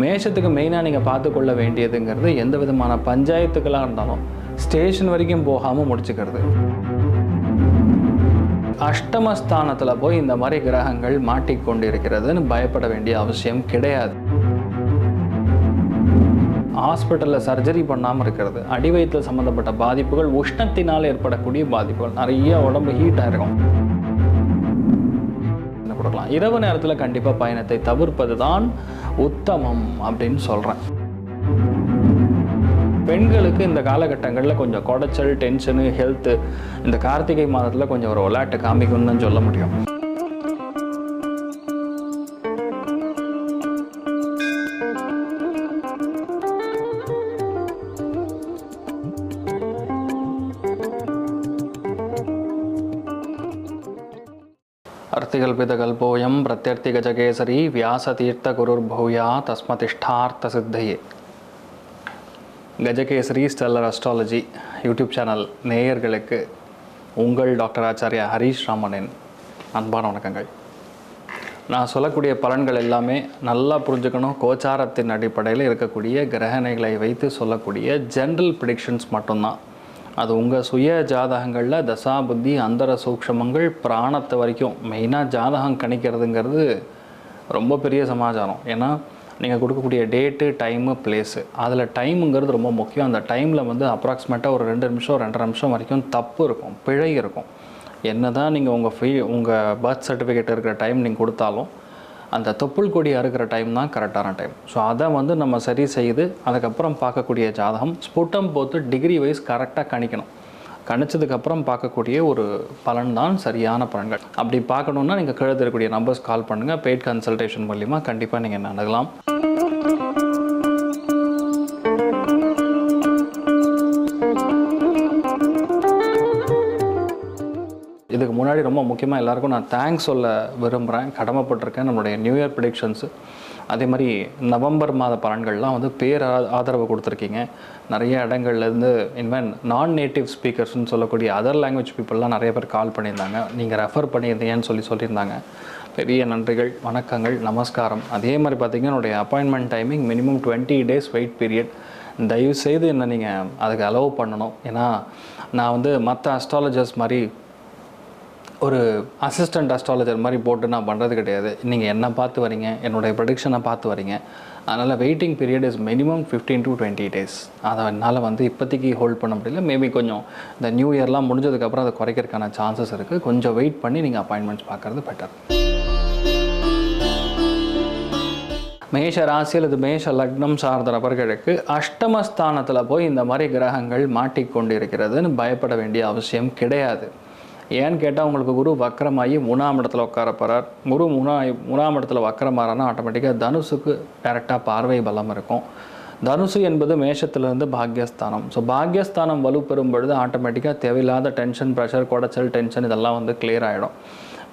மேஷத்துக்கு மெயினாக நீங்கள் பார்த்துக்கொள்ள வேண்டியதுங்கிறது எந்த விதமான பஞ்சாயத்துக்களாக இருந்தாலும் ஸ்டேஷன் வரைக்கும் போகாமல் முடிச்சுக்கிறது. அஷ்டமஸ்தானத்தில் போய் இந்த மாதிரி கிரகங்கள் மாட்டிக்கொண்டு இருக்கிறதுன்னு பயப்பட வேண்டிய அவசியம் கிடையாது. ஹாஸ்பிட்டலில் சர்ஜரி பண்ணாமல் இருக்கிறது. அடிவயத்தில் சம்மந்தப்பட்ட பாதிப்புகள் உஷ்ணத்தினால் ஏற்படக்கூடிய பாதிப்புகள். நிறைய உடம்பு ஹீட்டாக இருக்கும். என்ன கொடுக்கலாம் இரவு நேரத்தில் கண்டிப்பாக பயணத்தை தவிர்ப்பது தான் உத்தமம் அப்படின்னு சொல்கிறேன் பெண்களுக்கு இந்த காலகட்டங்களில் கொஞ்சம் குடைச்சல் டென்ஷனு ஹெல்த்து இந்த கார்த்திகை மாதத்தில் கொஞ்சம் ஒரு விளையாட்டு காமிக்கும்னு தான் சொல்ல முடியும். அர்த்திகல்பிதகல்போயம் பிரத்யர்த்திகஜகேசரி வியாசதீர்த்த குருர்பூயா தஸ்மதிஷ்டார்த்த சித்தையே Gajakesari stellar astrology YouTube channel நேயர்களுக்கு உங்கள் டாக்டர் ஆச்சாரியா ஹரீஷ் ராமனின் அன்பான வணக்கங்கள். நான் சொல்லக்கூடிய பலன்கள் எல்லாமே நல்லா புரிஞ்சுக்கணும். கோச்சாரத்தின் அடிப்படையில் இருக்கக்கூடிய கிரகணைகளை வைத்து சொல்லக்கூடிய ஜென்ரல் ப்ரிடிக்ஷன்ஸ் மட்டும்தான். அது உங்கள் சுய ஜாதகங்களில் தசா புத்தி அந்தர சூக்ஷமங்கள் பிராணத்தை வரைக்கும். மெயினாக ஜாதகம் கணிக்கிறதுங்கிறது ரொம்ப பெரிய சமாச்சாரம். ஏன்னா நீங்கள் கொடுக்கக்கூடிய டேட்டு டைமு பிளேஸு. அதில் டைமுங்கிறது ரொம்ப முக்கியம். அந்த டைமில் வந்து அப்ராக்சிமேட்டாக ஒரு ரெண்டு நிமிஷம் ரெண்டரை நிமிஷம் வரைக்கும் தப்பு இருக்கும். பிழை இருக்கும். என்ன தான் நீங்கள் உங்கள் ஃபீ உங்கள் பர்த் சர்டிஃபிகேட் இருக்கிற டைம் நீங்கள் கொடுத்தாலும் அந்த தொப்புள் கொடி அறுக்கிற டைம் தான் கரெக்டான டைம் ஸோ அதை வந்து நம்ம சரி செய்து அதுக்கப்புறம் பார்க்கக்கூடிய ஜாதகம் ஸ்புட்டம் போட்டு டிகிரி வைஸ் கரெக்டாக கணிக்கணும். கணிச்சதுக்கப்புறம் பார்க்கக்கூடிய ஒரு பலன் தான் சரியான பலன்கள். அப்படி பார்க்கணுன்னா நீங்கள் கீழே நம்பர்ஸ் கால் பண்ணுங்கள் பெய்ட் கன்சல்டேஷன் மூலிமா கண்டிப்பாக நீங்கள் நடக்கலாம். இதுக்கு முன்னாடி ரொம்ப முக்கியமாக எல்லாருக்கும் நான் தேங்க்ஸ் சொல்ல விரும்புகிறேன் கடமைப்பட்டிருக்கேன் நம்மளுடைய நியூ இயர் ப்ரிடிக்ஷன்ஸு அதே மாதிரி நவம்பர் மாத பலன்கள்லாம் வந்து பேர் ஆ- ஆதரவு கொடுத்துருக்கீங்க. நிறைய இடங்கள்லேருந்து இன்வென் நான் நேட்டிவ் ஸ்பீக்கர்ஸ்னு சொல்லக்கூடிய அதர் லாங்குவேஜ் பீப்புளெலாம் நிறைய பேர் கால் பண்ணியிருந்தாங்க. நீங்கள் ரெஃபர் பண்ணியிருந்தீங்கன்னு சொல்லி சொல்லியிருந்தாங்க. பெரிய நன்றிகள் வணக்கங்கள் நமஸ்காரம். அதே மாதிரி பார்த்தீங்கன்னா என்னுடைய appointment timing minimum twenty days wait period தயவு செய்து என்ன நீங்கள் அதுக்கு அலோவ் பண்ணணும். ஏன்னா நான் வந்து மற்ற அஸ்ட்ராலஜர்ஸ் மாதிரி ஒரு அசிஸ்டன்ட் அஸ்ட்ராலஜர் மாதிரி போட்டு நான் பண்ணுறது கிடையாது. நீங்கள் என்ன பார்த்து வரீங்க? என்னுடைய ப்ரடிக்ஷனை பார்த்து வரீங்க. அதனால் waiting period is minimum fifteen to twenty days அதை என்னால் வந்து இப்போதைக்கு ஹோல்ட் பண்ண முடியல. மேபி கொஞ்சம் இந்த நியூ இயர்லாம் முடிஞ்சதுக்கப்புறம் அதை குறைக்கிறதுக்கான சான்சஸ் இருக்குது கொஞ்சம் வெயிட் பண்ணி நீங்கள் அப்பாயின்மெண்ட்ஸ் பார்க்குறது பெட்டர் மேஷ ராசி அல்லது மேஷ லக்னம் சார்ந்த நபர்களுக்கு அஷ்டமஸ்தானத்தில் போய் இந்த மாதிரி கிரகங்கள் மாட்டிக்கொண்டு இருக்கிறதுன்னு பயப்பட வேண்டிய அவசியம் கிடையாது. ஏன்னு கேட்டால் உங்களுக்கு குரு வக்கரமாகி மூணாம் இடத்துல உட்கார போகிறார் குரு மூணா மூணாம் இடத்துல வக்கரமாறானா ஆட்டோமேட்டிக்காக தனுசுக்கு டைரெக்டாக பார்வை பலம் இருக்கும். தனுசு என்பது மேஷத்திலிருந்து பாக்யஸ்தானம். ஸோ பாக்யஸ்தானம் வலுப்பெறும் பொழுது ஆட்டோமேட்டிக்காக தேவையில்லாத டென்ஷன் ப்ரெஷர் குடைச்சல் டென்ஷன் இதெல்லாம் வந்து கிளியர் ஆகிடும்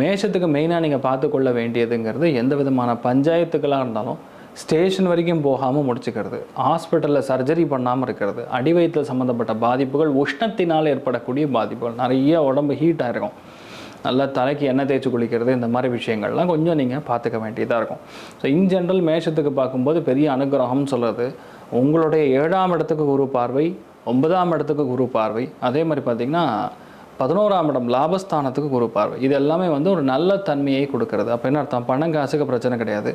மேஷத்துக்கு மெயினாக நீங்கள் பார்த்துக்கொள்ள வேண்டியதுங்கிறது எந்த விதமான பஞ்சாயத்துக்களாக இருந்தாலும் ஸ்டேஷன் வரைக்கும் போகாமல் முடிச்சுக்கிறது. ஹாஸ்பிட்டலில் சர்ஜரி பண்ணாமல் இருக்கிறது. அடிவயத்தில் சம்மந்தப்பட்ட பாதிப்புகள் உஷ்ணத்தினால் ஏற்படக்கூடிய பாதிப்புகள். நிறைய உடம்பு ஹீட்டாக இருக்கும். நல்லா தலைக்கு எண்ணெய் தேய்ச்சி குளிக்கிறது இந்த மாதிரி விஷயங்கள்லாம் கொஞ்சம் நீங்கள் பார்த்துக்க வேண்டியதாக இருக்கும். ஸோ இன் ஜென்ரல் மேஷத்துக்கு பார்க்கும்போது பெரிய அனுகிரகம்னு சொல்கிறது உங்களுடைய ஏழாம் இடத்துக்கு குரு பார்வை ஒன்பதாம் இடத்துக்கு குரு பார்வை. அதே மாதிரி பார்த்திங்கன்னா பதினோராம் இடம் லாபஸ்தானத்துக்கு குரு பார்வை. இது எல்லாமே வந்து ஒரு நல்ல தன்மையை கொடுக்கறது. அப்போ என்ன அர்த்தம்? பணம் காசுக்கு பிரச்சனை கிடையாது.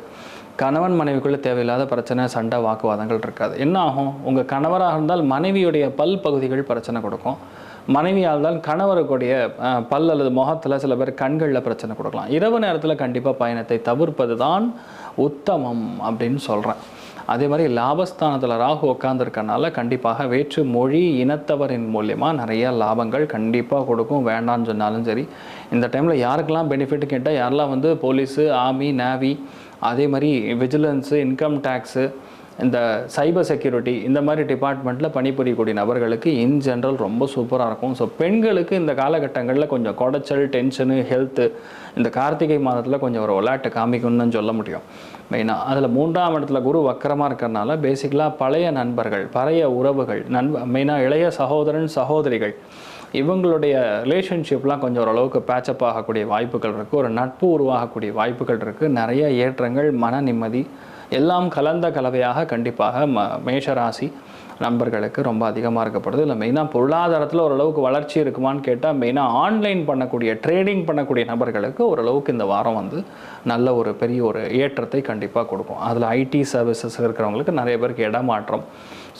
கணவன் மனைவிக்குள்ளே தேவையில்லாத பிரச்சனை சண்டை வாக்குவாதங்கள் இருக்காது. என்ன ஆகும்? உங்கள் கணவராக இருந்தால் மனைவியுடைய பல் பகுதிகள் பிரச்சனை கொடுக்கும். மனைவியாக இருந்தால் கணவருக்குடைய பல் அல்லது முகத்தில் சில பேர் கண்களில் பிரச்சனை கொடுக்கலாம். இரவு நேரத்தில் கண்டிப்பாக பயணத்தை தவிர்ப்பது தான் உத்தமம் அப்படின்னு சொல்கிறேன் அதே மாதிரி லாபஸ்தானத்தில் ராகு உட்காந்துருக்கனால கண்டிப்பாக வேற்று மொழி இனத்தவரின் மூலியமாக நிறைய லாபங்கள் கண்டிப்பாக கொடுக்கும். வேண்டாம்னு சொன்னாலும் சரி. இந்த டைமில் யாருக்கெல்லாம் பெனிஃபிட் கேட்டால் யாரெல்லாம் வந்து போலீஸு ஆர்மி நேவி அதே மாதிரி விஜிலன்ஸு இன்கம் டேக்ஸு இந்த சைபர் செக்யூரிட்டி இந்த மாதிரி டிபார்ட்மெண்ட்டில் பணிபுரியக்கூடிய நபர்களுக்கு இன் ஜென்ரல் ரொம்ப சூப்பராக இருக்கும். ஸோ பெண்களுக்கு இந்த காலகட்டங்களில் கொஞ்சம் குடைச்சல் டென்ஷனு ஹெல்த்து இந்த கார்த்திகை மாதத்தில் கொஞ்சம் ஒரு விளையாட்டு காமிக்கணும்னு சொல்ல முடியும். மெயினாக அதில் மூன்றாம் இடத்துல குரு வக்கரமாக இருக்கிறனால பேசிக்கலாக பழைய நண்பர்கள் பழைய உறவுகள் நண்ப மெயினாக இளைய சகோதரன் சகோதரிகள் இவங்களுடைய ரிலேஷன்ஷிப்லாம் கொஞ்சம் ஓரளவுக்கு பேச்சப் ஆகக்கூடிய வாய்ப்புகள் இருக்குது ஒரு நட்பு உருவாகக்கூடிய வாய்ப்புகள் இருக்குது நிறைய ஏற்றங்கள் மன நிம்மதி எல்லாம் கலந்த கலவையாக கண்டிப்பாக ம மேஷராசி நண்பர்களுக்கு ரொம்ப அதிகமாக இருக்கப்படுது இல்லை மெயினாக பொருளாதாரத்தில் ஓரளவுக்கு வளர்ச்சி இருக்குமான்னு கேட்டால் மெயினாக ஆன்லைன் பண்ணக்கூடிய ட்ரேடிங் பண்ணக்கூடிய நபர்களுக்கு ஓரளவுக்கு இந்த வாரம் வந்து நல்ல ஒரு பெரிய ஒரு ஏற்றத்தை கண்டிப்பாக கொடுக்கும். அதில் ஐடி சர்வீசஸ் இருக்கிறவங்களுக்கு நிறைய பேருக்கு இடமாற்றம்.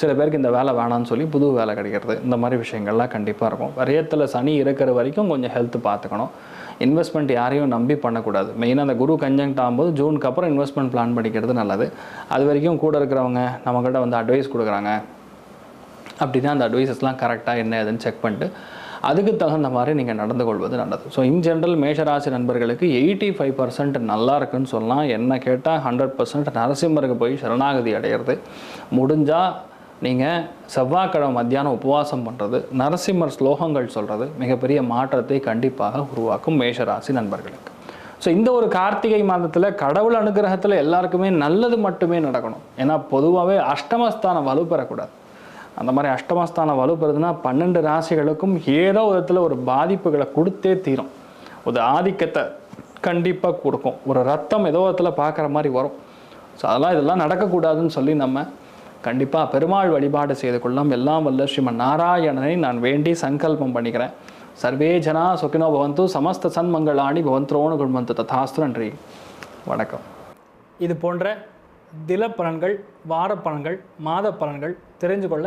சில பேருக்கு இந்த வேலை வேணாம்னு சொல்லி புது வேலை கிடைக்கிறது. இந்த மாதிரி விஷயங்கள்லாம் கண்டிப்பாக இருக்கும். வரையத்தில் சனி இருக்கிற வரைக்கும் கொஞ்சம் ஹெல்த் பார்த்துக்கணும். இன்வெஸ்ட்மெண்ட் யாரையும் நம்பி பண்ணக்கூடாது. மெயினாக அந்த குரு கன்ஜங்ட் ஆகும்போது ஜூனுக்கு அப்புறம் இன்வெஸ்ட்மெண்ட் பிளான் பண்ணிக்கிறது நல்லது. அது வரைக்கும் கூட இருக்கிறவங்க நம்மக்கிட்ட வந்து அட்வைஸ் கொடுக்குறாங்க. அப்படின்னா அந்த அட்வைசஸ்லாம் கரெக்டாக என்ன ஏதுன்னு செக் பண்ணிட்டு அதுக்கு தகுந்த மாதிரி நீங்கள் நடந்து கொள்வது நல்லது. ஸோ இன் ஜென்ரல் மேஷராசி நண்பர்களுக்கு எயிட்டி ஃபைவ் பர்சன்ட் நல்லா இருக்குன்னு சொல்லலாம். என்ன கேட்டால் ஹண்ட்ரட் பர்சன்ட் நரசிம்மருக்கு போய் சரணாகதி அடையிறது. முடிஞ்சால் நீங்கள் செவ்வாய்க்கிழமை மத்தியானம் உபவாசம் பண்ணுறது நரசிம்மர் ஸ்லோகங்கள் சொல்கிறது மிகப்பெரிய மாற்றத்தை கண்டிப்பாக உருவாக்கும் மேஷராசி நண்பர்களுக்கு. ஸோ இந்த ஒரு கார்த்திகை மாதத்தில் கடவுள் அனுகிரகத்தில் எல்லாருக்குமே நல்லது மட்டுமே நடக்கணும். ஏன்னா பொதுவாகவே அஷ்டமஸ்தானம் வலுப்பெறக்கூடாது. அந்த மாதிரி அஷ்டமஸ்தானம் வலுப்படுதுன்னா பன்னெண்டு ராசிகளுக்கும் ஏதோ விதத்தில் ஒரு பாதிப்புகளை கொடுத்தே தீரும். ஒரு ஆதிக்கத்தை கண்டிப்பாக கொடுக்கும். ஒரு ரத்தம் ஏதோ விதத்தில் பார்க்குற மாதிரி வரும். ஸோ அதெல்லாம் இதெல்லாம் நடக்கக்கூடாதுன்னு சொல்லி நம்ம கண்டிப்பாக பெருமாள் வழிபாடு செய்து கொள்ளலாம். எல்லாம் வல்ல ஸ்ரீமன் நாராயணனை நான் வேண்டி சங்கல்பம் பண்ணிக்கிறேன். சர்வே ஜனா சுகினோ பவந்து சமஸ்த சன்மங்களாணி பவந்த்ரோணு குண்மந்து ததாஸ்து நன்றி. வணக்கம். இது போன்ற தில பலன்கள் வார பலன்கள் மாத பலன்கள் தெரிஞ்சு கொள்ள